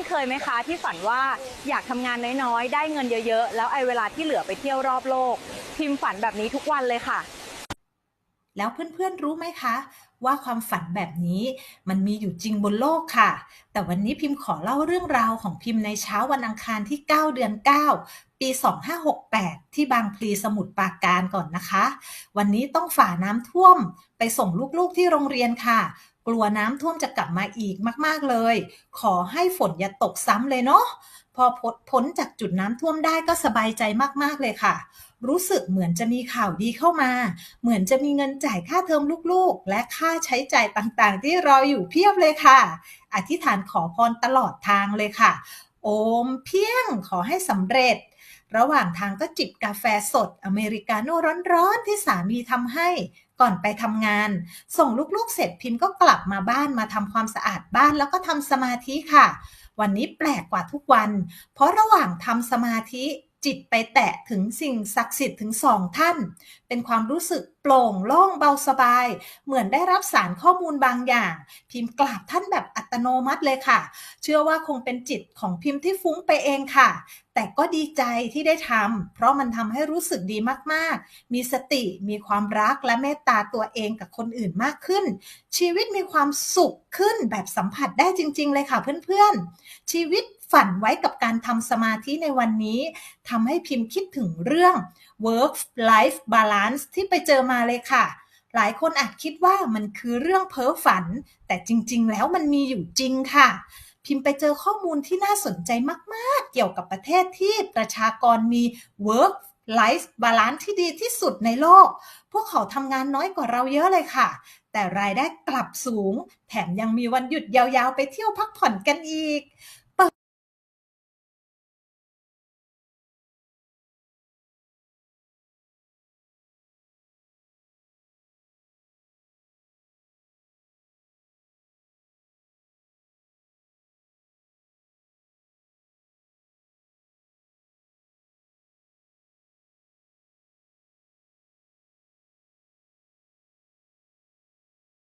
อนเคยไหมคะที่ฝันว่าอยากทำงานน้อยๆ ได้เงินเยอะๆ แล้วไอ้เวลาที่เหลือไปเที่ยวรอบโลก พิมพ์ฝันแบบนี้ทุกวันเลยค่ะ แล้วเพื่อนๆรู้ไหมคะ ว่าความฝันแบบนี้มันมีอยู่จริงบนโลกค่ะ แต่วันนี้พิมพ์ขอเล่าเรื่องราวของพิมพ์ในเช้าวันอังคารที่ 9 เดือน 9 ปี 2568 ที่บางพลีสมุทรปราการก่อนนะคะ วันนี้ต้องฝ่าน้ำท่วมไปส่งลูกๆที่โรงเรียนค่ะ กลัวน้ำท่วมจะกลับมาอีกมาก ๆเลย ขอให้ฝนอย่าตกซ้ำเลยเนาะพอพ้นจากจุดน้ำท่วมได้ก็สบายใจมาก ๆ เลยค่ะ รู้สึกเหมือนจะมีข่าวดีเข้ามา เหมือนจะมีเงินจ่ายค่าเทอมลูก ๆ และค่าใช้จ่ายต่างๆ ที่รออยู่เพียบเลยค่ะ อธิษฐานขอพรตลอดทางเลยค่ะ โอมเพียงขอให้สำเร็จ ระหว่างทางก็จิบกาแฟสดอเมริกาโน่ร้อนๆที่สามีทำให้ ก่อนไปทำงาน ส่งลูกๆเสร็จพิมพ์ก็กลับมาบ้านมาทำความสะอาดบ้านแล้วก็ทำสมาธิค่ะ วันนี้แปลกกว่าทุกวัน เพราะระหว่างทำสมาธิจิตไปแตะถึงสิ่งศักดิ์สิทธิ์ถึงสองท่าน เป็นความรู้สึกโปร่งโล่งเบาสบาย เหมือนได้รับสารข้อมูลบางอย่าง พิมพ์กราบท่านแบบอัตโนมัติเลยค่ะ เชื่อว่าคงเป็นจิตของพิมพ์ที่ฟุ้งไปเองค่ะ แต่ก็ดีใจที่ได้ทำเพราะมันทำให้รู้สึกดีมากๆ มีสติมีความรักและเมตตาตัวเองกับคนอื่นมากขึ้น ชีวิตมีความสุขขึ้นแบบสัมผัสได้จริง ๆ เลยค่ะเพื่อนๆ ชีวิตฝันไว้กับการทำสมาธิในวันนี้ทำให้พิมพ์คิดถึงเรื่อง work life balance ที่ไปเจอมาเลยค่ะ หลายคนอาจคิดว่ามันคือเรื่องเพ้อฝัน แต่จริง ๆ แล้วมันมีอยู่จริงค่ะ พิมพ์ไปเจอข้อมูลที่น่าสนใจมากๆ เกี่ยวกับประเทศที่ประชากรมี work life balance ที่ดีที่สุดในโลก พวกเขาทำงานน้อยกว่าเราเยอะเลยค่ะ แต่รายได้กลับสูง แถมยังมีวันหยุดยาวๆ ไปเที่ยวพักผ่อนกันอีก